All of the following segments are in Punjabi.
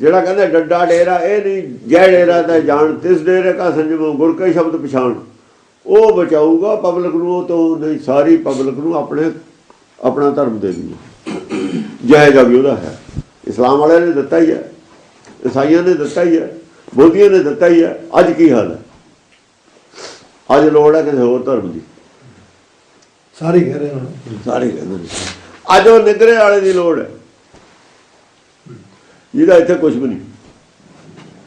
ਜਿਹੜਾ ਕਹਿੰਦਾ ਡੱਡਾ ਡੇਰਾ ਇਹ ਨਹੀਂ ਜੈ ਡੇਰਾ ਦਾ ਜਾਣ ਤਿਸ ਡੇਰੇ ਕਾ ਸੰਜਮ ਗੁਰ ਕੇ ਸ਼ਬਦ ਪਛਾਣ। ਉਹ ਬਚਾਊਗਾ ਪਬਲਿਕ ਨੂੰ ਉਹ ਤੋਂ ਨਹੀਂ ਸਾਰੀ ਪਬਲਿਕ ਨੂੰ ਆਪਣੇ ਆਪਣਾ ਧਰਮ ਦੇ ਦੀ ਜੈ ਦਾ ਵੀ ਉਹਦਾ ਹੈ। ਇਸਲਾਮ ਵਾਲਿਆਂ ਨੇ ਦਿੱਤਾ ਹੀ ਹੈ। ਈਸਾਈਆਂ ਨੇ ਦਿੱਤਾ ਹੀ ਹੈ। ਬੋਧੀਆਂ ਨੇ ਦਿੱਤਾ ਹੀ ਹੈ। ਅੱਜ ਕੀ ਹਾਲ ਹੈ? ਅੱਜ ਲੋੜ ਹੈ ਕਿਸੇ ਹੋਰ ਧਰਮ ਦੀ। ਸਾਰੇ ਕਹਿ ਰਹੇ ਹਨ। ਸਾਰੇ ਕਹਿੰਦੇ ਨੇ। ਅੱਜ ਉਹ ਨਿਗਰੇ ਵਾਲੇ ਦੀ ਲੋੜ ਹੈ। ਜਿਹਦਾ ਇੱਥੇ ਕੁਝ ਵੀ ਨਹੀਂ।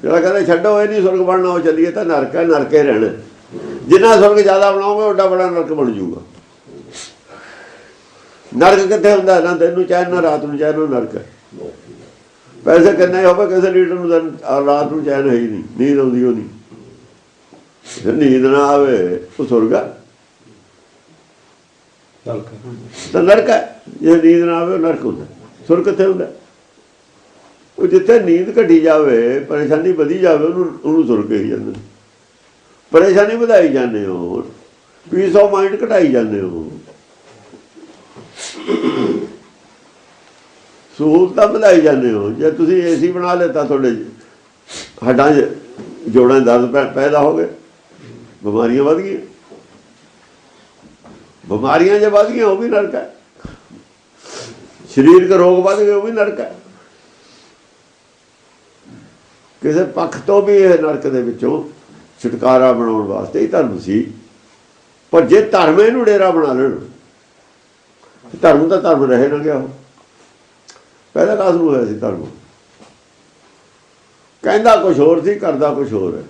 ਜਿਹੜਾ ਕਹਿੰਦਾ ਛੱਡੋ ਇਹ ਨਹੀਂ ਸੁਰਗ ਬਣਨਾ ਉਹ ਚੱਲੀਏ ਤਾਂ ਨਰਕ ਹੈ ਨਰਕੇ ਰਹਿਣਾ। ਜਿੰਨਾ ਸੁਰਗ ਜ਼ਿਆਦਾ ਬਣਾਓਗੇ ਓਡਾ ਬੜਾ ਨਰਕ ਬਣ ਜਾਊਗਾ। ਨਰਕ ਕਿੱਥੇ ਹੁੰਦਾ? ਨਾ ਤੈਨੂੰ ਚੈਨ ਨਾ ਰਾਤ ਨੂੰ ਚੈਨ ਨੂੰ ਨਰਕ ਪੈਸੇ ਕਿੰਨੇ ਹੋਵੇ ਕਿਸੇ ਲੀਡਰ ਨੂੰ ਦਿਨ- ਰਾਤ ਨੂੰ ਚੈਨ ਹੈ ਹੀ ਨਹੀਂ। ਨੀਂਦ ਆਉਂਦੀ ਉਹ ਨਹੀਂ। ਜੇ ਨੀਂਦ ਨਾ ਆਵੇ ਉਹ ਸੁਰਗ ਹੈ। ਚੱਲ ਤਾਂ ਨਰਕ ਹੈ। ਜੇ ਨੀਂਦ ਨਾ ਆਵੇ ਨਰਕ ਹੁੰਦਾ। ਸੁਰ ਕਿੱਥੇ ਹੁੰਦਾ? ਉਹ ਜਿੱਥੇ ਨੀਂਦ ਘਟੀ ਜਾਵੇ, ਪਰੇਸ਼ਾਨੀ ਵਧੀ ਜਾਵੇ, ਉਹਨੂੰ ਉਹਨੂੰ ਸੁਰ ਕਹੀ ਜਾਂਦੇ ਪਰੇਸ਼ਾਨੀ ਵਧਾਈ ਜਾਂਦੇ ਹੋ ਪੀਸ ਆਫ ਮਾਈਂਡ ਘਟਾਈ ਜਾਂਦੇ ਹੋ ਸਹੂਲਤਾਂ ਵਧਾਈ ਜਾਂਦੇ ਹੋ। ਜੇ ਤੁਸੀਂ ਏਸੀ ਬਣਾ ਲਿਆ ਤੁਹਾਡੇ ਹੱਡਾਂ 'ਚ ਜੋੜਾਂ ਦਰਦ ਪੈ- ਪੈਦਾ ਹੋ ਗਏ। ਬਿਮਾਰੀਆਂ ਵਧ ਗਈਆਂ। ਬਿਮਾਰੀਆਂ ਜੇ ਵੱਧ ਗਈਆਂ, ਉਹ ਵੀ ਨਰਕ ਹੈ। ਸਰੀਰਕ ਰੋਗ ਵੱਧ ਗਏ, ਉਹ ਵੀ ਨਰਕ ਹੈ। ਕਿਸੇ ਪੱਖ ਤੋਂ ਵੀ ਇਹ ਨਰਕ ਦੇ ਵਿੱਚੋਂ ਛੁਟਕਾਰਾ ਬਣਾਉਣ ਵਾਸਤੇ ਹੀ ਧਰਮ ਸੀ। ਪਰ ਜੇ ਧਰਮ ਇਹਨੂੰ ਡੇਰਾ ਬਣਾ ਲੈਣ ਧਰਮ ਤਾਂ ਧਰਮ ਰਹੇ ਨਾ ਗਿਆ। ਉਹ ਪਹਿਲਾਂ ਕਾਸ ਨੂੰ ਹੋਇਆ ਸੀ ਧਰਮ? ਕਹਿੰਦਾ ਕੁਝ ਹੋਰ ਸੀ, ਕਰਦਾ ਕੁਝ ਹੋਰ ਹੈ।